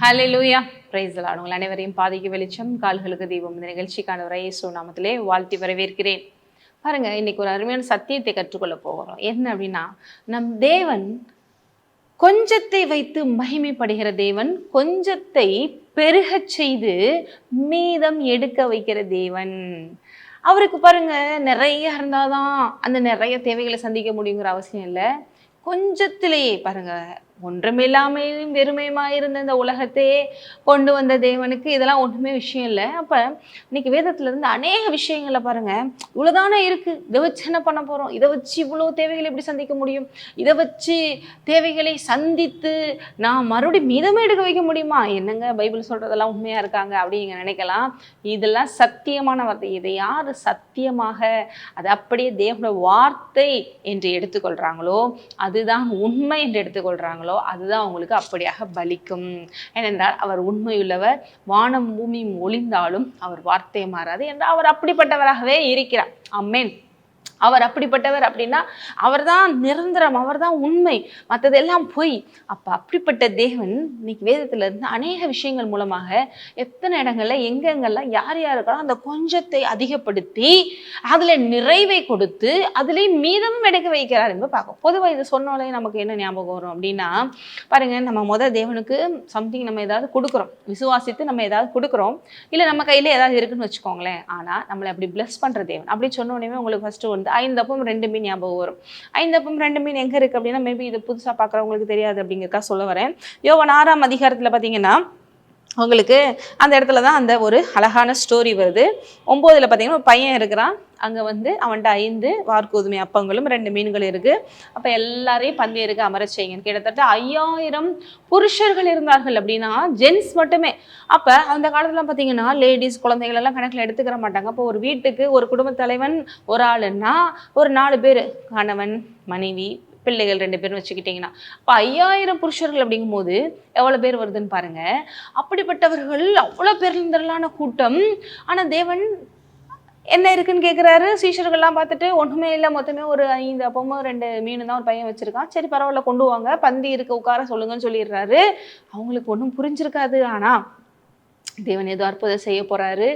ஹலே லூயா பிரைஸ் உங்கள் அனைவரையும் பாதிக்கு வெளிச்சம் கால்களுக்கு தீபம் இந்த நிகழ்ச்சிக்கான ஒரு இயேசு நாமத்திலே வாழ்த்தி வரவேற்கிறேன். பாருங்க இன்னைக்கு ஒரு அருமையான சத்தியத்தை கற்றுக்கொள்ள போகிறோம். என்ன அப்படின்னா நம் தேவன் கொஞ்சத்தை வைத்து மகிமைப்படுகிற தேவன் கொஞ்சத்தை பெருகச் செய்து மீதம் எடுக்க வைக்கிற தேவன். அவருக்கு பாருங்க நிறைய இருந்தாதான் அந்த நிறைய தேவைகளை சந்திக்க முடியுங்கிற அவசியம் இல்லை. கொஞ்சத்திலேயே பாருங்கள் ஒன்றுமில்லாமையும் வெறுமையுமாக இருந்த இந்த உலகத்தையே கொண்டு வந்த தேவனுக்கு இதெல்லாம் ஒன்றுமே விஷயம் இல்லை. அப்போ இன்னைக்கு வேதத்துல இருந்து அநேக விஷயங்களை பாருங்க. இவ்வளோதானே இருக்கு. இதை வச்சு என்ன பண்ண போறோம்? இதை வச்சு இவ்வளோ தேவைகளை எப்படி சந்திக்க முடியும்? இதை வச்சு தேவைகளை சந்தித்து நான் மறுபடியும் மீதமே எடுக்க வைக்க முடியுமா? என்னங்க பைபிள் சொல்றதெல்லாம் உண்மையா இருக்காங்க அப்படிங்க நினைக்கலாம். இதெல்லாம் சத்தியமான வார்த்தை. இதை யார் சத்தியமாக அது அப்படியே தேவனோட வார்த்தை என்று எடுத்துக்கொள்றாங்களோ அதுதான் உண்மை என்று சொல்கிறாங்களோ அதுதான் அவங்களுக்கு அப்படியாக பலிக்கும். ஏனென்றால் அவர் உண்மையுள்ளவர் வானம் பூமியும் ஒளிந்தாலும் அவர் வார்த்தை மாறாது. என்றால் அவர் அப்படிப்பட்டவராகவே இருக்கிறார். அம்மேன் அவர் அப்படிப்பட்டவர் அப்படின்னா அவர் தான் நிரந்தரம் அவர்தான் உண்மை. மற்றதெல்லாம் பொய். அப்போ அப்படிப்பட்ட தேவன் இன்னைக்கு வேதத்துல இருந்து அநேக விஷயங்கள் மூலமாக எத்தனை இடங்கள்ல எங்கெங்கெல்லாம் யார் யாருக்கெல்லாம் அந்த கொஞ்சத்தை அதிகப்படுத்தி அதுல நிறைவை கொடுத்து அதுலேயும் மீதமும் எடுக்க வைக்கிறார் என்று பார்க்கும் பொதுவாக இது சொன்னாலே நமக்கு என்ன ஞாபகம் வரும் அப்படின்னா பாருங்க நம்ம முத தேவனுக்கு சம்திங் நம்ம ஏதாவது கொடுக்குறோம். விசுவாசித்து நம்ம ஏதாவது கொடுக்குறோம். இல்லை நம்ம கையில ஏதாவது இருக்குன்னு வச்சுக்கோங்களேன். ஆனால் நம்மளை அப்படி பிளஸ் பண்ற தேவன். அப்படி சொன்ன உடனே உங்களுக்கு ஃபர்ஸ்ட் வந்து ஐந்தப்பம் ரெண்டு மீன் ஞாபகம் வரும். ஐந்தப்பம் ரெண்டு மீன் எங்கே இருக்குது அப்படின்னா மேபி இது புதுசாக பார்க்குறவங்களுக்கு தெரியாது அப்படிங்கிறக்கா சொல்ல வரேன். யோவன் ஆறாம் அதிகாரத்தில் பார்த்தீங்கன்னா உங்களுக்கு அந்த இடத்துல தான் அந்த ஒரு அழகான ஸ்டோரி வருது. ஒம்போதில் பார்த்தீங்கன்னா ஒரு பையன் இருக்கிறான். அங்கே வந்து அவன்கிட்ட ஐந்து வார்கோதுமை அப்பங்களும் ரெண்டு மீன்கள் இருக்குது அப்போ எல்லாரையும் பந்தயருக்கு அமர செய்யுங்க கிட்டத்தட்ட ஐயாயிரம் புருஷர்கள் இருந்தார்கள் அப்படின்னா ஜென்ஸ் மட்டுமே. அப்போ அந்த காலத்தில் பார்த்தீங்கன்னா லேடிஸ் குழந்தைகள் எல்லாம் கணக்கில் எடுத்துக்கிற மாட்டாங்க. அப்போ ஒரு வீட்டுக்கு ஒரு குடும்பத் தலைவன் ஒரு ஆளுன்னா ஒரு நாலு பேர். கணவன் மனைவி பிள்ளைகள் ரெண்டு பேரும் வச்சுக்கிட்டிங்கன்னா. இப்போ ஐயாயிரம் புருஷர்கள் அப்படிங்கும்போது எவ்வளோ பேர் வருதுன்னு பாருங்க. அப்படிப்பட்டவர்கள் அவ்வளோ பெருந்திரளான கூட்டம். ஆனால் தேவன் என்ன இருக்குன்னு கேட்குறாரு சீஷர்கள்லாம் பார்த்துட்டு ஒன்றுமே இல்லை மொத்தமே ஒரு ஐந்து அப்பமும் ரெண்டு மீன் தான் ஒரு பையன் வச்சிருக்கான். சரி பரவாயில்ல கொண்டு வாங்க. பந்தி இருக்க உட்கார சொல்லுங்கன்னு சொல்லிடுறாரு. அவங்களுக்கு ஒன்றும் புரிஞ்சிருக்காது. ஆனால் தேவன் ஏதோ அற்புதம் செய்ய போறாரு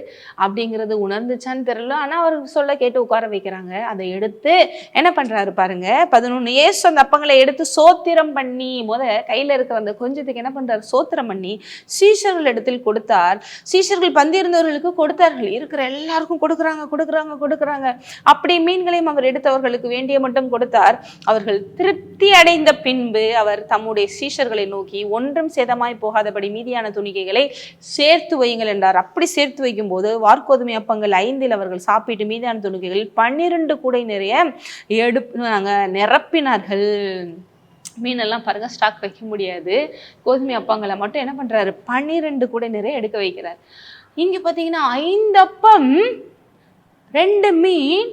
அப்படிங்கிறது உணர்ந்துச்சான்னு தெரியல. ஆனா அவர் சொல்ல கேட்டு உட்கார வைக்கிறாங்க. அதை எடுத்து என்ன பண்றாரு பாருங்க. பதினொன்று ஏசு அந்த அப்பங்களை எடுத்து சோத்திரம் பண்ணி முத கையில இருக்கிற அந்த கொஞ்சத்துக்கு என்ன பண்றாரு? சோத்திரம் பண்ணி சீஷர்கள் இடத்தில் கொடுத்தார். சீஷர்கள் பந்திருந்தவர்களுக்கு கொடுத்தார்கள். இருக்கிற எல்லாருக்கும் கொடுக்குறாங்க கொடுக்குறாங்க கொடுக்குறாங்க. அப்படி மீன்களையும் அவர் எடுத்தவர்களுக்கு வேண்டிய மட்டும் கொடுத்தார். அவர்கள் திருப்தி அடைந்த பின்பு அவர் தம்முடைய சீஷர்களை நோக்கி ஒன்றும் சேதமாய் போகாதபடி மீதியான துணிக்கைகளை சேர்த்து வையுங்கள் என்றார். அப்படி சேர்த்து வைக்கும்போது வார்கோதுமை அப்பங்கள் ஐந்தில் அவர்கள் சாப்பிட்டு மீதான துணிக்கைகள் பன்னிரண்டு கூடை நிறைய எடுப்பாங்க நிரப்பினார்கள். மீனெல்லாம் பாருங்க ஸ்டாக் வைக்க முடியாது. கோதுமை அப்பங்களை மட்டும் என்ன பண்றாரு? பன்னிரெண்டு கூடை நிறைய எடுக்க வைக்கிறார். இங்க பாத்தீங்கன்னா ஐந்து அப்பம் ரெண்டு மீன்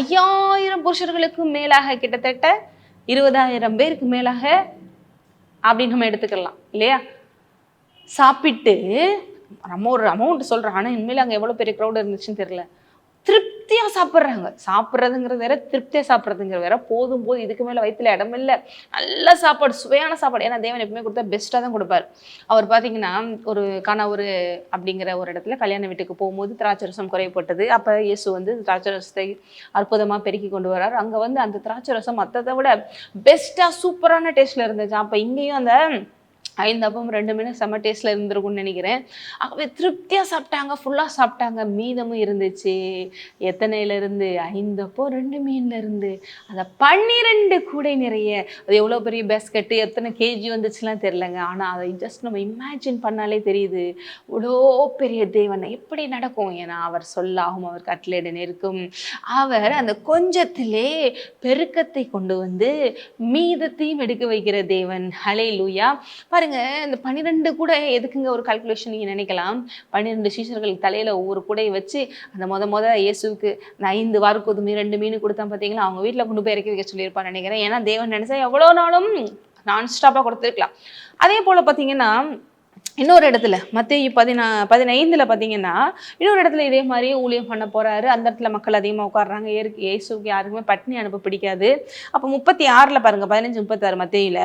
ஐயாயிரம் புருஷர்களுக்கு மேலாக கிட்டத்தட்ட இருபதாயிரம் பேருக்கு மேலாக அப்படின்னு நம்ம எடுத்துக்கலாம் இல்லையா? சாப்பிட்டு நம்ம ஒரு அமௌண்ட் சொல்கிறோம் ஆனால் இனிமேல் அங்கே எவ்வளோ பெரிய க்ரௌட் இருந்துச்சுன்னு தெரியல. திருப்தியாக சாப்பிட்றாங்க. சாப்பிட்றதுங்கிறது வேற திருப்தியாக சாப்பிட்றதுங்கிற வேற. போதும் போது இதுக்கு மேலே வயிற்றுல இடம் இல்லை. நல்ல சாப்பாடு சுவையான சாப்பாடு. ஏன்னா தேவன் எப்பவுமே கொடுத்தா பெஸ்ட்டாக தான் கொடுப்பாரு. அவர் பார்த்தீங்கன்னா ஒரு கணவர் அப்படிங்கிற ஒரு இடத்துல கல்யாண வீட்டுக்கு போகும்போது திராட்சரசம் குறையப்பட்டது. அப்போ இயேசு வந்து திராட்சரசத்தை அற்புதமாக பெருக்கி கொண்டு வரார். அங்கே வந்து அந்த திராட்சரசம் மற்றதை விட பெஸ்ட்டாக சூப்பரான டேஸ்ட்டில் இருந்துச்சு அப்போ இங்கேயும் அந்த ஐந்து அப்பம் ரெண்டு மீன் செம்ம டேஸ்ட்ல இருந்திருக்கும்னு நினைக்கிறேன். ஆகவே திருப்தியாக சாப்பிட்டாங்க ஃபுல்லாக சாப்பிட்டாங்க. மீதமும் இருந்துச்சு. எத்தனையிலேருந்து ஐந்து அப்போ ரெண்டு மீன்ல இருந்து. அதை பன்னிரெண்டு கூடை நிறைய. அது எவ்வளோ பெரிய பேஸ்கெட்டு எத்தனை கேஜி வந்துச்சுலாம் தெரிலங்க ஆனால் அதை ஜஸ்ட் நம்ம இமேஜின் பண்ணாலே தெரியுது. இவ்வளோ பெரிய தேவன் எப்படி நடக்கும்? ஏன்னா அவர் சொல்லாகும் அவர் கட்டளையிட நிற்கும் அவர் அந்த கொஞ்சத்திலே பெருக்கத்தை கொண்டு வந்து மீதத்தையும் எடுக்க வைக்கிற தேவன். ஹலே லூயா பாருங்க இந்த பன்னிரெண்டு கூட எதுக்குங்க ஒரு கால்குலேஷன் நீங்க நினைக்கலாம்? பன்னிரெண்டு சீஷர்கள் தலையில ஒவ்வொரு கூடையை வச்சு அந்த மொத மொத இயேசுக்கு நான் ஐந்து வாரக்கோதுமை ரெண்டு மீன் கொடுத்தேன் பார்த்தீங்களா? அவங்க வீட்டில் கொண்டு போய் இறக்கி வைக்க சொல்லியிருப்பான்னு நினைக்கிறேன். ஏன்னா தேவன் நினைச்சா எவ்வளோ நாளும் நான் ஸ்டாப்பாக கொடுத்துருக்கலாம். அதே போல் பார்த்தீங்கன்னா இன்னொரு இடத்துல மத்திய பதினா பதினைந்துல பார்த்தீங்கன்னா இன்னொரு இடத்துல இதே மாதிரி ஊழியம் பண்ண போறாரு. அந்த இடத்துல மக்கள் அதிகமாக உட்காடுறாங்க ஏற்கு ஏசுக்கு யாருக்குமே பட்னி அனுப்ப பிடிக்காது. அப்போ முப்பத்தி ஆறில் பாருங்க பதினஞ்சு முப்பத்தாறு மத்தியில்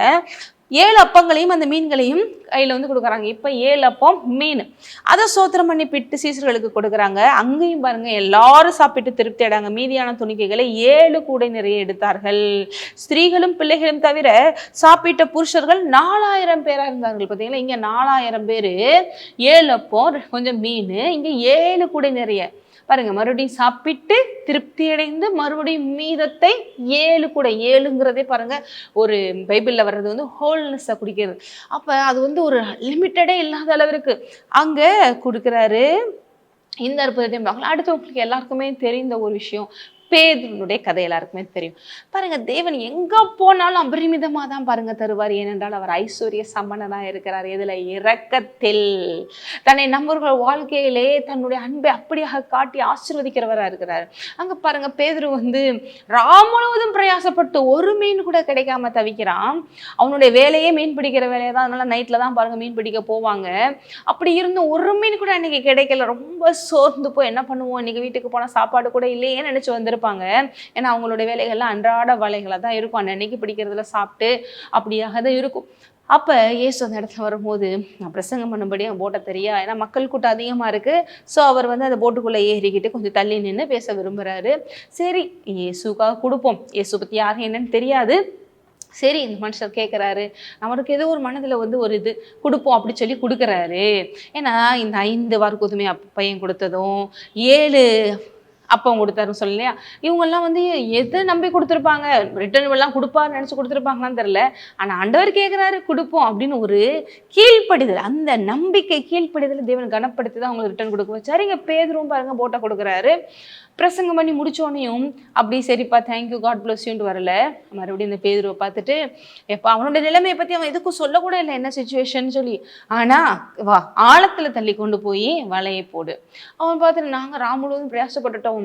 ஏழு அப்பங்களையும் அந்த மீன்களையும் கையில் வந்து கொடுக்குறாங்க. இப்போ ஏழு அப்பம் மீன். அதை சோத்திரம் பண்ணி பிட்டு சீசர்களுக்கு கொடுக்குறாங்க. அங்கேயும் பாருங்க எல்லாரும் சாப்பிட்டு திருப்தி அடைங்க மீதியான துணிக்கைகளை ஏழு கூடை நிறைய எடுத்தார்கள். ஸ்திரீகளும் பிள்ளைகளும் தவிர சாப்பிட்ட புருஷர்கள் நாலாயிரம் பேராக இருந்தார்கள். பார்த்தீங்களா இங்கே நாலாயிரம் பேர். ஏழு அப்பம் கொஞ்சம் மீன். இங்கே ஏழு கூடை நிறைய. பாருங்க மறுபடியும் சாப்பிட்டு திருப்தி அடைந்து மறுபடியும் மீதத்தை ஏழு கூட ஏழுங்கிறதே பாருங்க ஒரு பைபிளில் வர்றது வந்து ஹோல்னஸை குடிக்கிறது. அப்போ அது வந்து ஒரு லிமிட்டடே இல்லாத அளவிற்கு. அங்கே கொடுக்குறாரு இந்த அற்புதத்தையும் பார்க்கலாம். அடுத்து உங்களுக்கு எல்லாருக்குமே தெரிந்த ஒரு விஷயம். பேதுனுடைய கதை எல்லாருக்குமே தெரியும். பாருங்க தேவன் எங்க போனாலும் அபரிமிதமா தான் பாருங்க தருவார். ஏனென்றால் அவர் ஐஸ்வர்ய சம்பனனா இருக்கிறார். இதுல இறக்கத்தில் தன்னை நம்பர்கள் வாழ்க்கையிலே தன்னுடைய அன்பை அப்படியாக காட்டி ஆசிர்வதிக்கிறவராக இருக்கிறார். அங்க பாருங்க பேதுரு வந்து ராம் முழுவதும் பிரயாசப்பட்டு ஒரு மீன் கூட கிடைக்காம தவிக்கிறான். அவனுடைய வேலையே மீன் பிடிக்கிற வேலையை தான். அதனால நைட்ல தான் பாருங்க மீன் பிடிக்க போவாங்க. அப்படி இருந்தும் ஒரு மீன் கூட இன்னைக்கு கிடைக்கல. ரொம்ப சோர்ந்து போய் என்ன பண்ணுவோம்? இன்னைக்கு வீட்டுக்கு போனா சாப்பாடு கூட இல்லையே நினைச்சு வந்திருப்பாங்க ஏன்னா அவங்களுடைய வேலைகள்லாம் அன்றாட வேலைகளாக தான் இருக்கும். அன்னன்னைக்கு பிடிக்கிறதுல சாப்பிட்டு அப்படியாக தான் இருக்கும். அப்போ இயேசு அந்த இடத்துல வரும்போது நான் பிரசங்கம் பண்ணும்படி என் போட்டை தெரியா? ஏன்னா மக்கள் கூட்டம் அதிகமாக இருக்குது ஸோ அவர் வந்து அந்த போட்டுக்குள்ளே ஏறிக்கிட்டு கொஞ்சம் தள்ளி நின்று பேச விரும்புகிறாரு சரி இயேசுக்காக கொடுப்போம். இயேசு பற்றி யாரும் என்னன்னு தெரியாது. சரி இந்த மனுஷர் கேட்குறாரு அவருக்கு ஏதோ ஒரு மனதில் வந்து ஒரு இது கொடுப்போம் அப்படி சொல்லி கொடுக்குறாரு. ஏன்னா இந்த ஐந்து வார்கோதுமை கோதுமை பையன் கொடுத்ததும் ஏழு அப்பவும் கொடுத்தாருன்னு இல்லையா இவங்கெல்லாம் வந்து எதை நம்பி கொடுத்துருப்பாங்க? ரிட்டர்ன் எல்லாம் கொடுப்பாருன்னு நினச்சி கொடுத்துருப்பாங்களான்னு தெரில ஆனால் ஆண்டவர் கேட்குறாரு கொடுப்போம் அப்படின்னு ஒரு கீழ்ப்படிதல் அந்த நம்பிக்கை கீழ்ப்படிதல் தேவன் கனப்படுத்தி தான் அவங்களுக்கு ரிட்டர்ன் கொடுக்க வச்சாரு. இங்கே பேதரும் பாருங்க போட்டா கொடுக்குறாரு. பிரசங்கம் பண்ணி முடிச்சோடனையும் அப்படி சரிப்பா தேங்க்யூ காட் பிளஸ்யூன்ட்டு வரல. மறுபடியும் இந்த பேதுருவை பார்த்துட்டு எப்போ அவனோட நிலைமையை பற்றி அவன் எதுக்கும் சொல்லக்கூட இல்லை என்ன சுச்சுவேஷன் சொல்லி. ஆனால் வா ஆழத்தில் தள்ளி கொண்டு போய் வலையை போடு. அவன் பார்த்துட்டு நாங்கள் ராம் முழுவதும் பிரயாசப்பட்டுட்டோம்.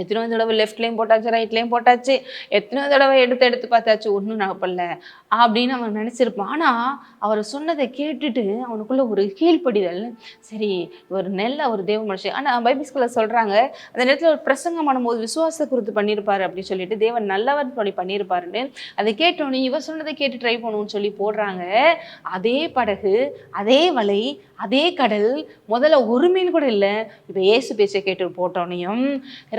எத்தனையோ தடவை லெஃப்ட்லேயும் போட்டாச்சு ரைட்லேயும் போட்டாச்சு. எத்தனையோ தடவை எடுத்து எடுத்து பார்த்தாச்சு ஒன்றும் நடப்பல அப்படின்னு அவன் நினச்சிருப்பான். ஆனால் அவர் சொன்னதை கேட்டுட்டு அவனுக்குள்ள ஒரு கீழ்ப்படிதல் சரி ஒரு நெல்ல ஒரு தேவ மனுஷன். ஆனால் பைபிள் ஸ்கூலில் சொல்கிறாங்க அந்த நேரத்தில் ஒரு பிரசங்கம் பண்ணும்போது விசுவாச குறித்து பண்ணியிருப்பாரு அப்படின்னு சொல்லிட்டு தேவன் நல்லவன் சொல்லி பண்ணியிருப்பாருன்னு. அதை கேட்டோன்னே இவர் சொன்னதை கேட்டு ட்ரை பண்ணுவோன்னு சொல்லி போடுறாங்க. அதே படகு அதே வலை அதே கடல் முதல்ல ஒரு மீன் கூட இல்லை. இப்போ ஏசு பேச்சை கேட்டு போட்டோனையும்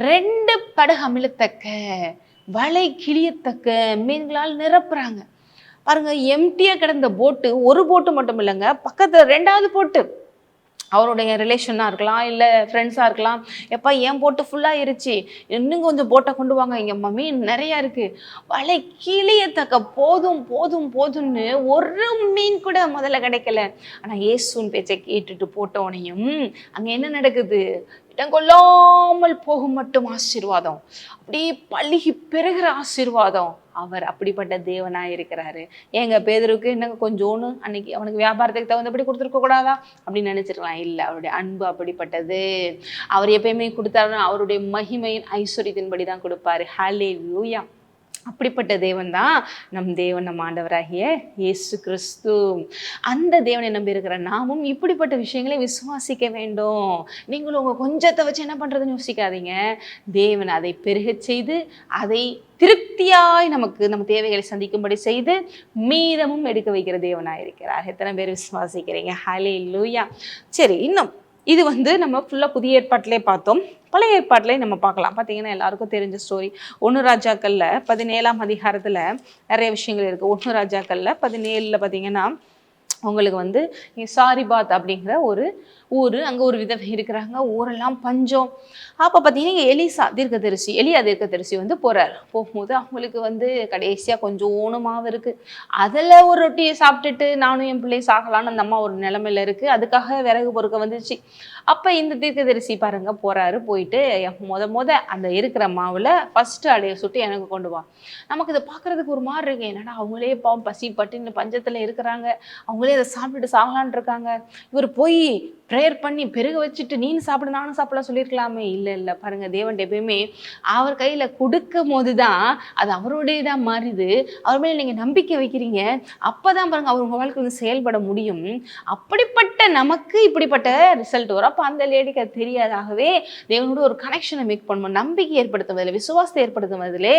ரெண்டு ரெண்டு படகு அமிழத்தக்க வலை கிழியத்தக்க மீன்களால் நிரப்புறாங்க. பாருங்க எம்டியாக கிடந்த போட்டு ஒரு போட்டு மட்டும் இல்லைங்க பக்கத்தில் ரெண்டாவது போட்டு அவருடைய ரிலேஷனாக இருக்கலாம் இல்லை ஃப்ரெண்ட்ஸாக இருக்கலாம். எப்பா என் போட்டு ஃபுல்லாக இருச்சு இன்னும் கொஞ்சம் போட்டை கொண்டு வாங்க. இங்கே மீன் நிறையா இருக்குது வலை கிளியத்தக்க போதும் போதும் போதும்னு ஒரு மீன் கூட முதல்ல கிடைக்கல. ஆனால் ஏசுன் பேச்சை கேட்டுட்டு போட்டோனையும் அங்கே என்ன நடக்குது? இடங்கொள்ளாமல் போகும் மட்டும் ஆசீர்வாதம். அப்படியே பழுகி பெருகிற ஆசீர்வாதம். அவர் அப்படிப்பட்ட தேவனாக இருக்கிறாரு. எங்கள் பேதருக்கு என்னங்க கொஞ்சோன்னு அன்னைக்கு அவனுக்கு வியாபாரத்துக்கு தகுந்தபடி கொடுத்துருக்க கூடாதா? அப்படின்னு நினைச்சிருக்கலாம். இல்லை அவருடைய அன்பு அப்படிப்பட்டது. அவர் எப்பயுமே கொடுத்தாருன்னா அவருடைய மகிமையின் ஐஸ்வர்யத்தின்படி தான் கொடுப்பாரு. ஹலே லூயா அப்படிப்பட்ட தேவன் தான் நம் தேவன் நம் ஆண்டவராகிய இயேசு கிறிஸ்து. அந்த தேவனை நம்பி இருக்கிற நாமும் இப்படிப்பட்ட விஷயங்களை விசுவாசிக்க வேண்டும். நீங்களும் உங்கள் கொஞ்சத்தை வச்சு என்ன பண்ணுறதுன்னு யோசிக்காதீங்க. தேவன் அதை பெருகச் செய்து அதை திருப்தியாய் நமக்கு நம்ம தேவைகளை சந்திக்கும்படி செய்து மீதமும் எடுக்க வைக்கிற தேவனாக இருக்கிறார் எத்தனை பேர் விசுவாசிக்கிறீங்க? ஹலே லூயா சரி இன்னும் இது வந்து நம்ம ஃபுல்லாக புதிய ஏற்பாட்டிலே பார்த்தோம். பழைய ஏற்பாட்டிலே நம்ம பார்க்கலாம். பார்த்தீங்கன்னா எல்லாருக்கும் தெரிஞ்ச ஸ்டோரி ஒன்று ராஜாக்களில் பதினேழாம் அதிகாரத்தில் நிறைய விஷயங்கள் இருக்குது ஒன்று ராஜாக்களில் பதினேழில் பார்த்தீங்கன்னா அவங்களுக்கு வந்து சாரிபாத் அப்படிங்கிற ஒரு ஊர் அங்கே ஒரு விதவை இருக்கிறாங்க ஊரெல்லாம் பஞ்சம். அப்போ பார்த்தீங்கன்னா எலிசா தீர்க்கதரிசி எலியா தீர்க்கதரிசி வந்து போகிறார் போகும்போது அவங்களுக்கு வந்து கடைசியாக கொஞ்சம் மாவு இருக்குது அதில் ஒரு ரொட்டியை சாப்பிட்டுட்டு நானும் என் பிள்ளை சாகலான்னு அந்த அம்மா ஒரு நிலமையில இருக்குது அதுக்காக விறகு பொறுக்க வந்துச்சு அப்போ இந்த தீர்க்கதரிசி பாருங்க போகிறாரு போயிட்டு முத முத அந்த இருக்கிற மாவில் ஃபஸ்ட்டு அடைய சுட்டு எனக்கு கொண்டு வா. நமக்கு இதை பார்க்குறதுக்கு ஒரு மாதிரி இருக்கு. என்னடா அவங்களே பாவம் பசி பட்டின்னு பஞ்சத்தில் இருக்கிறாங்க. அவங்களே இதை சாப்பிட்டுட்டு சாகலான் இருக்காங்க இவர் போய் ப்ரேயர் பண்ணி பெருக வச்சுட்டு நீ சாப்பிடு நானும் சாப்பிடலாம் சொல்லியிருக்கலாமே. இல்லை இல்லை பாருங்கள் தேவன் எப்பயுமே அவர் கையில் கொடுக்கும் போது தான் அது அவருடையதாக மாறுது. அவர் மேலே நீங்கள் நம்பிக்கை வைக்கிறீங்க. அப்போ தான் பாருங்கள் அவர் உங்கள் வாழ்க்கை வந்து செயல்பட முடியும். அப்படிப்பட்ட நமக்கு இப்படிப்பட்ட ரிசல்ட் வரும். அப்போ அந்த லேடிக்கு அது தெரியாதாகவே தேவனோட ஒரு கனெக்ஷனை மேக் பண்ணுவோம் நம்பிக்கை ஏற்படுத்துவதில் விசுவாசத்தை ஏற்படுத்துவதிலே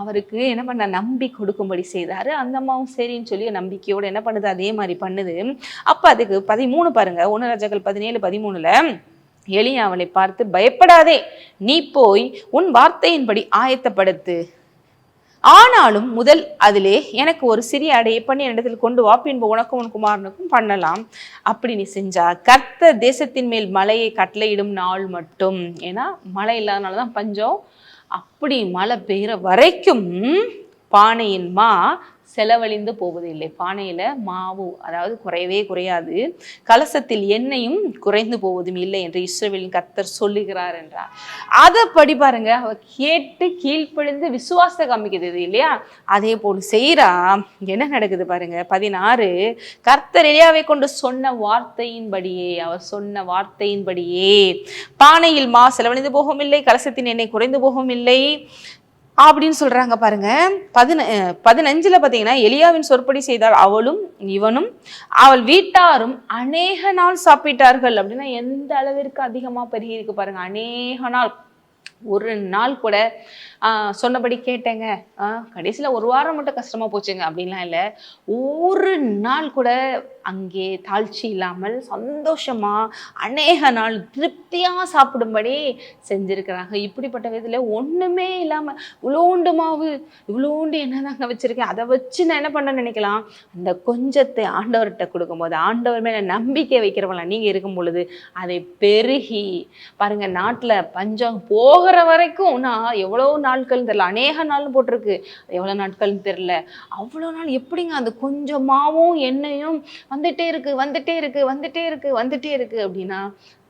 அவருக்கு என்ன பண்ண நம்பி கொடுக்கும்படி செய்தார். அந்த அம்மாவும் சரின்னு சொல்லி நம்பிக்கையோடு என்ன பண்ணுது? அதே மாதிரி பண்ணுது. அப்போ அதுக்கு பதிமூணு பாருங்க. ஒன்று ராஜாக்கள் பதினேழு பதிமூணுல எளிய அவளை பார்த்து பயப்படாதே நீ போய் உன் வார்த்தையின்படி ஆயத்தப்படுத்து. ஆனாலும் முதல் அதிலே எனக்கு ஒரு சிறிய அடையை பண்ணி இடத்தில் கொண்டு வா பின்பு உனக்கும் உன் குமாரனுக்கும் பண்ணலாம். அப்படி நீ செஞ்சா கர்த்த தேசத்தின் மேல் மலையை கட்டளையிடும் நாள் மட்டும். ஏன்னா மழை இல்லாதனால தான் பஞ்சம். அப்படி மழை பெய்கிற வரைக்கும் பானையின் மா செலவழிந்து போவதில்லை. பானையில் மாவு அதாவது குறையவே குறையாது. கலசத்தில் எண்ணெயும் குறைந்து போவதும் இல்லை என்று இஸ்ரேலின் கர்த்தர் சொல்லுகிறார் என்றார். அதை படி பாருங்க அவ கேட்டு கீழ்ப்பழிந்து விசுவாசத்தை காமிக்கிறது இல்லையா? அதே போல் செய்கிறா என்ன நடக்குது பாருங்க பதினாறு கர்த்தர் எளியாவை கொண்டு சொன்ன வார்த்தையின்படியே அவர் சொன்ன வார்த்தையின்படியே பானையில் மா செலவழிந்து போகவும் இல்லை கலசத்தின் எண்ணெய் குறைந்து போகவும் இல்லை அப்படின்னு சொல்றாங்க பாருங்க. பதின பதினஞ்சில் பதினஞ்சுல பாத்தீங்கன்னா எலியாவின் சொற்படி செய்தால் அவளும் இவனும். அவள் வீட்டாரும் அநேக நாள் சாப்பிட்டார்கள் அப்படின்னா எந்த அளவிற்கு அதிகமா பெருகி இருக்கு பாருங்க. அநேக நாள். ஒரு நாள் கூட சொன்னபடி கேட்டேங்க. கடைசியில் ஒரு வாரம் மட்டும் கஷ்டமாக போச்சுங்க அப்படின்லாம் இல்லை. ஒரு நாள் கூட அங்கே தாழ்ச்சி இல்லாமல் சந்தோஷமாக அநேக நாள் திருப்தியாக சாப்பிடும்படி செஞ்சிருக்கிறாங்க. இப்படிப்பட்ட விதத்தில் ஒன்றுமே இல்லாமல் இவ்வளோண்டு மாவு இவ்வளோண்டு என்னதாங்க வச்சுருக்கேன்? அதை வச்சு நான் என்ன பண்ண நினைக்கலாம்? அந்த கொஞ்சத்தை ஆண்டவர்கிட்ட கொடுக்கும்போது ஆண்டவர் மேலே நம்பிக்கை வைக்கிறவங்களா நீங்கள் இருக்கும் பொழுது அதை பெருகி பாருங்கள் நாட்டில் பஞ்சம் போகிற வரைக்கும் நான் எவ்வளோ நாள் நாட்கள் தெரில அநேக நாள்னு போட்டிருக்கு. எவ்வளோ நாட்கள்னு தெரில அவ்வளோ நாள் எப்படிங்க அந்த கொஞ்சமாகவும் எண்ணெயும் வந்துட்டே இருக்கு வந்துட்டே இருக்கு வந்துட்டே இருக்கு வந்துட்டே இருக்கு அப்படின்னா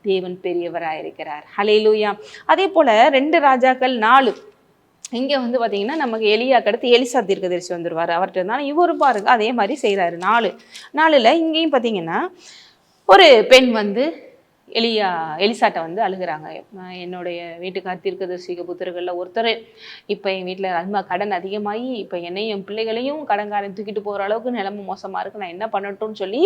தேவன் பெரியவராக இருக்கிறார். ஹலேலூயா அதே போல் ரெண்டு ராஜாக்கள் நாலு. இங்கே வந்து பார்த்தீங்கன்னா நமக்கு எலியாக்கு அடுத்து எலிசா தீர்க்கதரிசி வந்துடுவார் அவர்கிட்ட இருந்தாலும் இவர் பாருங்க அதே மாதிரி செய்கிறாரு நாலு. நாளில் இங்கேயும் பார்த்தீங்கன்னா ஒரு பெண் வந்து எலியா எலிசாட்டை வந்து அழுகுறாங்க. என்னுடைய வீட்டுக்கார் தீர்க்கதரிசிக புத்தர்களில் ஒருத்தர். இப்போ என் வீட்டில் அதிகமாக கடன் அதிகமாகி இப்போ என்னையும் என் பிள்ளைகளையும் கடன்காரன் தூக்கிட்டு போகிற அளவுக்கு நிலம மோசமாக இருக்கு. நான் என்ன பண்ணட்டும்னு சொல்லி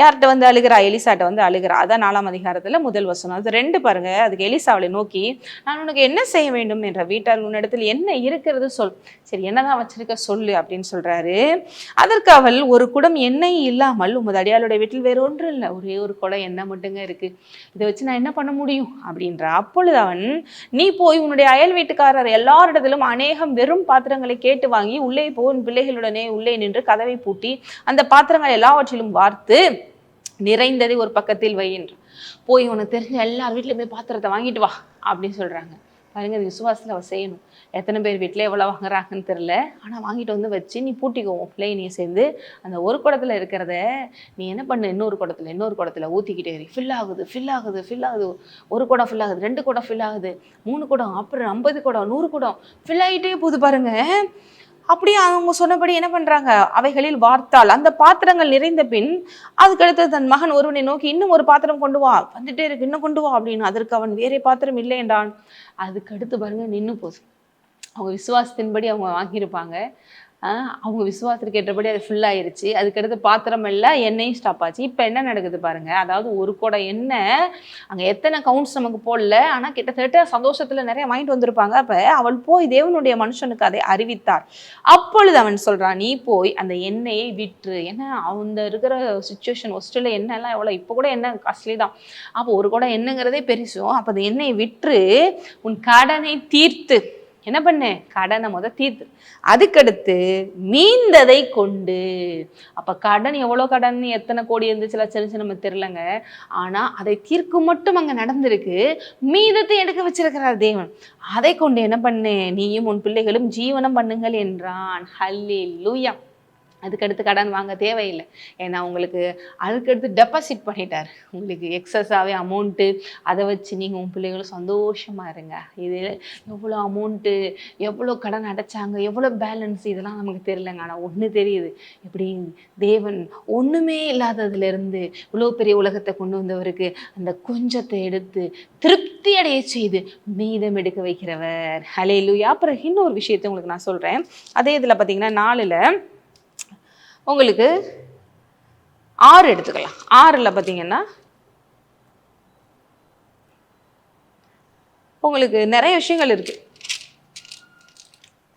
யார்கிட்ட வந்து அழுகிறா? எலிசாட்டை வந்து அழுகிறா. அதான் நாலாம் அதிகாரத்தில் முதல் வசனம். அது ரெண்டு பாருங்க. அதுக்கு எலிசாவளை நோக்கி நான் உனக்கு என்ன செய்ய வேண்டும்? என்ற வீட்டார் உன்னிடத்தில் என்ன இருக்கிறது சொல். சரி என்னதான் வச்சிருக்க சொல்லு அப்படின்னு சொல்கிறாரு அதற்கு அவள் ஒரு குடம் எண்ணெய் இல்லாமல் உமது அடியாளுடைய வீட்டில் வேற ஒன்றும் இல்லை. ஒரே ஒரு குடம் எண்ணெய் மட்டுங்க இருக்குது இதை வச்சு நான் என்ன பண்ண முடியும்? அப்படின்ற அப்பொழுது அவன் நீ போய் உன்னுடைய அயல் வீட்டுக்காரர் எல்லாரிடத்திலும் அநேகம் வெறும் பாத்திரங்களை கேட்டு வாங்கி உள்ளே போன் பிள்ளைகளுடனே உள்ளே நின்று கதவை பூட்டி அந்த பாத்திரங்கள் எல்லாவற்றிலும் வார்த்து நிறைந்ததை ஒரு பக்கத்தில் வை என்று. போய் உனக்கு தெரிஞ்ச எல்லார் வீட்லையுமே பாத்திரத்தை வாங்கிட்டு வா அப்படின்னு சொல்றாங்க. பாருங்க இது விசுவாசத்தில் அவள் செய்யணும். எத்தனை பேர் வீட்டில் எவ்வளோ வாங்குறாங்கன்னு தெரில ஆனால் வாங்கிட்டு வந்து வச்சு நீ பூட்டிக்குவோம் பிள்ளைனையும் சேர்ந்து அந்த ஒரு குடத்தில் இருக்கிறத நீ என்ன பண்ணு? இன்னொரு குடத்தில் இன்னொரு குடத்தில் ஊற்றிக்கிட்டே இரு. ஃபில் ஆகுது ஃபில் ஆகுது ஃபில் ஆகுது. ஒரு குடம் ஃபில் ஆகுது ரெண்டு குடம் ஃபில் ஆகுது. மூணு குடம் அப்புறம் ஐம்பது குடம் நூறு குடம். ஃபில் ஆகிட்டே போகுது பாருங்கள் அப்படியே அவங்க சொன்னபடி என்ன பண்றாங்க? அவைகளில் வார்த்தால். அந்த பாத்திரங்கள் நிறைந்த பின் அதுக்கடுத்து தன் மகன் ஒருவனை நோக்கி இன்னும் ஒரு பாத்திரம் கொண்டு வா. வந்துட்டே இருக்கு. இன்னும் கொண்டு வா. அப்படின்னு அதற்கு அவன் வேறே பாத்திரம் இல்லை என்றான். அதுக்கடுத்து பாருங்க நின்று போகுது அவங்க விசுவாசத்தின்படி அவங்க வாங்கியிருப்பாங்க. அவங்க விசுவாசத்துக்கு ஏற்றபடி அது ஃபுல்லாயிருச்சு அதுக்கடுத்து பாத்திரம் எல்லாம் எண்ணெயும் ஸ்டாப் ஆச்சு. இப்போ என்ன நடக்குது பாருங்கள் அதாவது ஒரு குடம் எண்ணெய் அங்கே எத்தனை கவுண்ட்ஸ் நமக்கு போடல. ஆனால் கிட்டத்தட்ட சந்தோஷத்தில் நிறைய வாங்கிட்டு வந்திருப்பாங்க. அப்போ அவள் போய் தேவனுடைய மனுஷனுக்கு அதை அறிவித்தார் அப்பொழுது அவன் சொல்கிறான் நீ போய் அந்த எண்ணெயை விற்று. ஏன்னா அந்த இருக்கிற சுச்சுவேஷன் ஹொஸ்டலில் எண்ணெய்லாம் எவ்வளோ இப்போ கூட எண்ணெய் காஸ்ட்லி தான். அப்போ ஒரு குடம் எண்ணெய்ங்கிறதே பெருசும் அப்போ அந்த எண்ணெயை விற்று உன் கடனை தீர்த்து. என்ன பண்ணு? கடனை முத தீர்த்து. அதுக்கடுத்து மீந்ததை கொண்டு. அப்ப கடன் எவ்வளோ கடன்? எத்தனை கோடி இருந்துச்சு? லட்சம் இருந்துச்சு நம்ம தெரிலங்க ஆனா அதை தீர்க்கும் மட்டும் அங்க நடந்திருக்கு. மீதத்தை எடுக்க வச்சிருக்கிறார் தேவன். அதை கொண்டு என்ன பண்ணு? நீயும் உன் பிள்ளைகளும் ஜீவனம் பண்ணுங்கள் என்றான். ஹல்லி லூயா அதுக்கடுத்து கடன் வாங்க தேவையில்லை. ஏன்னா உங்களுக்கு அதுக்கடுத்து டெபாசிட் பண்ணிட்டார். உங்களுக்கு எக்ஸஸாகவே அமௌண்ட்டு அதை வச்சு நீங்கள் உங்கள் பிள்ளைகளும் சந்தோஷமாக இருங்க. இது எவ்வளோ அமௌண்ட்டு எவ்வளோ கடன் அடைச்சாங்க எவ்வளோ பேலன்ஸ் இதெல்லாம் நமக்கு தெரியலங்க. ஆனால் ஒன்று தெரியுது. இப்படி தேவன் ஒன்றுமே இல்லாததுலேருந்து இவ்வளோ பெரிய உலகத்தை கொண்டு வந்தவருக்கு அந்த கொஞ்சத்தை எடுத்து திருப்தி அடைய செய்து மீதம் எடுக்க வைக்கிறவர். ஹலே லூயா அப்புறம் இன்னொரு விஷயத்தை உங்களுக்கு நான் சொல்கிறேன் அதே இதில் பார்த்தீங்கன்னா நாலில் உங்களுக்கு ஆறு எடுத்துக்கலாம். ஆறில் பார்த்தீங்கன்னா உங்களுக்கு நிறைய விஷயங்கள் இருக்குது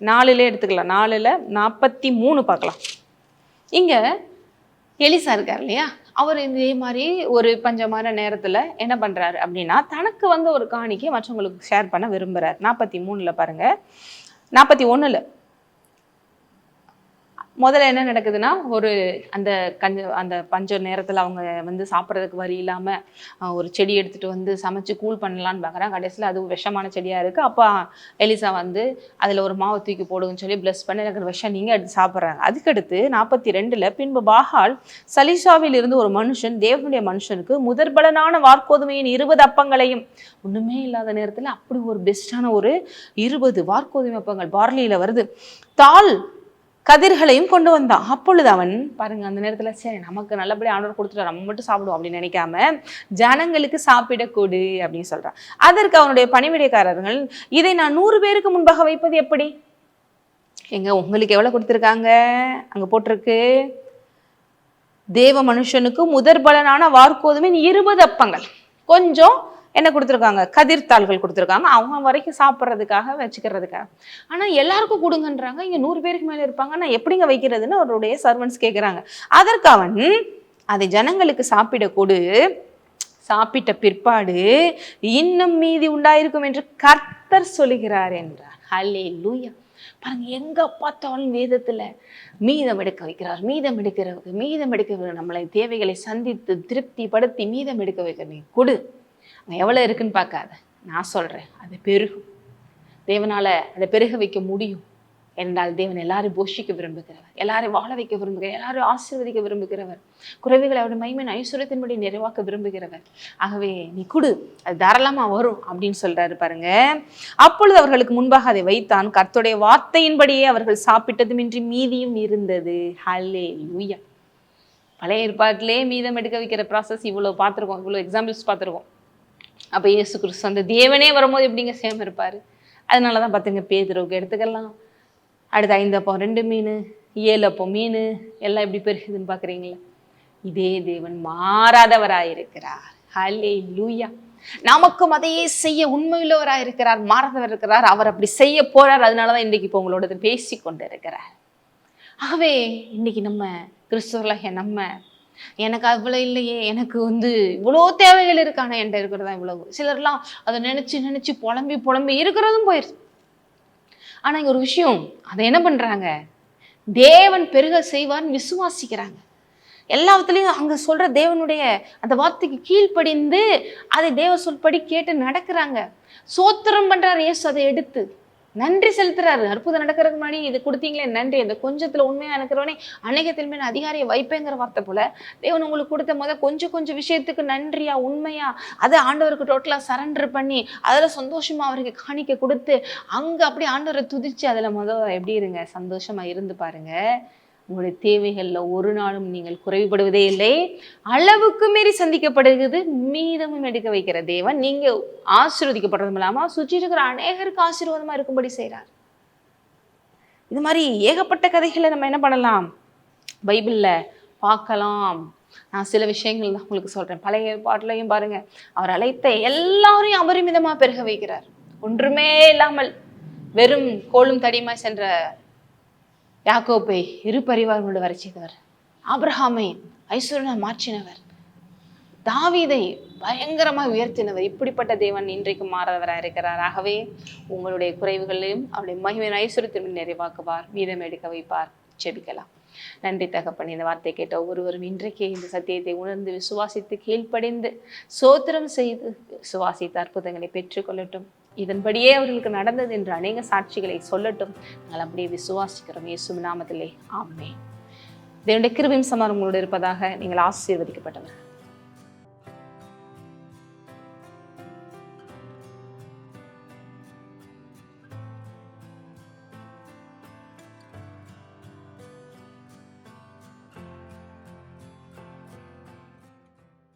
நாலுல எடுத்துக்கலாம். நாலில் நாற்பத்தி மூணு பார்க்கலாம். இங்கே எலிசா இருக்கார் இல்லையா? அவர் இதே மாதிரி ஒரு பஞ்சமான நேரத்தில் என்ன பண்ணுறாரு அப்படின்னா தனக்கு வந்து ஒரு காணிக்கை மற்றவங்களுக்கு ஷேர் பண்ண விரும்புகிறார் நாற்பத்தி மூணில் பாருங்கள் நாற்பத்தி ஒன்றில் முதல்ல என்ன நடக்குதுன்னா ஒரு அந்த கஞ்ச அந்த பஞ்ச நேரத்தில் அவங்க வந்து சாப்பிட்றதுக்கு வரி இல்லாமல் ஒரு செடி எடுத்துகிட்டு வந்து சமைச்சு கூல் பண்ணலான்னு பார்க்குறாங்க கடைசியில் அது விஷமான செடியாக இருக்குது அப்போ எலிசா வந்து அதில் ஒரு மாவு தூக்கி போடுங்கன்னு சொல்லி ப்ளஸ் பண்ணி எனக்கு விஷம் நீங்கள் எடுத்து சாப்பிட்றாங்க. அதுக்கடுத்து நாற்பத்தி ரெண்டில் பின்பு பாகால் சலிஷாவில் இருந்து ஒரு மனுஷன் தேவனுடைய மனுஷனுக்கு முதற்பலனான வார்க்கோதுமையின் இருபது அப்பங்களையும் ஒன்றுமே இல்லாத நேரத்தில் அப்படி ஒரு பெஸ்ட்டான ஒரு இருபது வார்க்கோதுமை அப்பங்கள் பார்லியில் வருது. தால் கதிர்களையும் கொண்டு வந்தான். அப்பொழுது அவன் பாருங்க அந்த நேரத்துல சரி நமக்கு நல்லபடியாக ஆர்டர் கொடுத்துட்டு நம்ம மட்டும் சாப்பிடுவோம் அப்படின்னு நினைக்காம ஜனங்களுக்கு சாப்பிடக்கூடு அப்படின்னு சொல்றான். அதற்கு அவனுடைய பணிவிடைக்காரர்கள் இதை நான் நூறு பேருக்கு முன்பாக வைப்பது எப்படி? எங்க உங்களுக்கு எவ்வளவு கொடுத்துருக்காங்க? அங்க போட்டிருக்கு. தேவ மனுஷனுக்கு முதற் பலனான வார்க்கோதுமின் இருபது அப்பங்கள். கொஞ்சம் என்ன கொடுத்துருக்காங்க? கதிர்த்தாள்கள் கொடுத்துருக்காங்க. அவங்க வரைக்கும் சாப்பிட்றதுக்காக வச்சுக்கிறதுக்காக. ஆனால் எல்லாருக்கும் கொடுங்கன்றாங்க. இங்கே நூறு பேருக்கு மேலே இருப்பாங்க. நான் எப்படிங்க வைக்கிறதுன்னு அவருடைய சர்வன்ஸ் கேட்குறாங்க அதற்கு அவன் அதை ஜனங்களுக்கு சாப்பிட கொடு. சாப்பிட்ட பிற்பாடு இன்னும் மீதி உண்டாயிருக்கும் என்று கர்த்தர் சொல்லுகிறார் என்றார். ஹலே லூயா பாருங்க எங்க பார்த்தாலும் வேதத்துல மீதம் எடுக்க வைக்கிறார். மீதம் எடுக்கிறவங்க மீதம் எடுக்க நம்மளை தேவைகளை சந்தித்து திருப்திப்படுத்தி மீதம் எடுக்க வைக்கிற கொடு. எவ்வளோ இருக்குன்னு பார்க்காத. நான் சொல்கிறேன் அது பெருகும். தேவனால் அதை பெருக வைக்க முடியும். என்றால் தேவன் எல்லாரும் போஷிக்க விரும்புகிறவர் எல்லாரையும் வாழ வைக்க விரும்புகிறவர் எல்லாரும் ஆசீர்வதிக்க விரும்புகிறவர் குறைவுகளை அவருடைய மைமன் ஐஸ்வர்யத்தின்படி நிறைவாக்க விரும்புகிறவர். ஆகவே நீ கொடு அது தாராளமாக வரும் அப்படின்னு சொல்றாரு பாருங்க. அப்பொழுது அவர்களுக்கு முன்பாக அதை வைத்தான் கர்த்தருடைய வார்த்தையின்படியே அவர்கள் சாப்பிட்டதுமின்றி மீதியும் இருந்தது. ஹலே லூயா பழைய ஏற்பாட்டிலே மீதம் எடுக்க வைக்கிற ப்ராசஸ் இவ்வளோ பார்த்துருக்கோம் இவ்வளோ எக்ஸாம்பிள்ஸ் பார்த்துருக்கோம். அப்போ இயேசு கிறிஸ்து அந்த தேவனே வரும்போது எப்படிங்க சேம் இருப்பார்? அதனால தான் பார்த்துங்க பேதுருவுக்கு எடுத்துக்கலாம். அடுத்து ஐந்தப்போ ரெண்டு மீன் ஏழு அப்போ மீன் எல்லாம் எப்படி பெருகுதுன்னு பார்க்குறீங்களா இதே தேவன் மாறாதவராயிருக்கிறார். ஹலே லூயா நமக்கும் அதையே செய்ய உண்மையுள்ளவராக இருக்கிறார் மாறாதவர் இருக்கிறார் அவர் அப்படி செய்ய போறார் அதனால தான் இன்றைக்கு இப்போ உங்களோட பேசி கொண்டு இருக்கிறார் ஆகவே இன்னைக்கு நம்ம கிறிஸ்தவர்களாகிய நம்ம எனக்கு அவ்வளோ இல்லையே எனக்கு வந்து இவ்வளோ தேவைகள் இருக்கான என்கிட்ட இருக்கிறதா இவ்வளவு? சிலர்லாம் அதை நினச்சி நினச்சி புலம்பி புலம்பி இருக்கிறதும் போயிடுச்சு. ஆனால் இங்கே ஒரு விஷயம் அதை என்ன பண்ணுறாங்க தேவன் பெருக செய்வார்னு விசுவாசிக்கிறாங்க. எல்லாத்துலேயும் அங்கே சொல்கிற தேவனுடைய அந்த வார்த்தைக்கு கீழ்ப்படிந்து அதை தேவ சொல்படி கேட்டு நடக்கிறாங்க. சோத்திரம் பண்ணுறார் இயேசு அதை எடுத்து. நன்றி செலுத்துறாரு. அற்புதம் நடக்கிறதுக்கு முன்னாடி இது கொடுத்தீங்களே நன்றி. இந்த கொஞ்சத்துல உண்மையா இருக்கிறவனே அநேகத்தில் மேல் அதிகாரியை வைப்பேங்கிற வார்த்தை போல தேவன் உங்களுக்கு கொடுத்த முத கொஞ்சம் கொஞ்சம் விஷயத்துக்கு நன்றியா உண்மையா அதை ஆண்டவருக்கு டோட்டலா சரண்டர் பண்ணி அதில் சந்தோஷமா அவருக்கு காணிக்க கொடுத்து அங்க அப்படியே ஆண்டவரை துதிச்சு அதுல முத எப்படி இருங்க சந்தோஷமா இருந்து பாருங்க. உங்களுடைய தேவைகள்ல ஒரு நாளும் நீங்கள் குறைவுபடுவதே இல்லை. அளவுக்கு மீறி சந்திக்கப்படுகிறது மீதமும் எடுக்க வைக்கிற தேவன். நீங்க ஆசீர்வதிக்கப்படுறதும் இல்லாமல் சுற்றி இருக்கிற அநேகருக்கு ஆசீர்வாதமா இருக்கும்படி செய்கிறார் இது மாதிரி ஏகப்பட்ட கதைகளை நம்ம என்ன பண்ணலாம்? பைபிள்ல பார்க்கலாம். நான் சில விஷயங்கள் தான் உங்களுக்கு சொல்றேன். பழைய ஏற்பாட்டிலையும் பாருங்க. அவர் அழைத்த எல்லாரையும் அபரிமிதமா பெருக வைக்கிறார். ஒன்றுமே இல்லாமல் வெறும் கோலும் தடியுமா சென்ற யாக்கோப்பை இரு பரிவாரங்களோடு வர செய்தவர் ஆப்ரஹாமை ஐஸ்வரனை மாற்றினவர். தாவீதை பயங்கரமாக உயர்த்தினவர். இப்படிப்பட்ட தேவன் இன்றைக்கு மாறாதவராக இருக்கிறார். ஆகவே உங்களுடைய குறைவுகளையும் அவருடைய மகிமையின் ஐஸ்வரத்தின் நிறைவாக்குவார். மீதம் எடுக்க வைப்பார். செபிக்கலாம் நன்றி தகப்பன் இந்த வார்த்தை கேட்ட ஒவ்வொருவரும் இன்றைக்கே இந்த சத்தியத்தை உணர்ந்து விசுவாசித்து கீழ்ப்படிந்து சோத்திரம் செய்து சுவாசித்த அற்புதங்களை பெற்றுக்கொள்ளட்டும். இதன்படியே அவர்களுக்கு நடந்தது என்று அநேக சாட்சிகளை சொல்லட்டும். நாங்கள் அப்படியே விசுவாசிக்கிறோம் இயேசு நாமத்திலே. ஆமே தேவனுடைய கிருபையும் சமாதானம் உங்களோடு இருப்பதாக நீங்கள் ஆசீர்வதிக்கப்பட்டவர்கள்.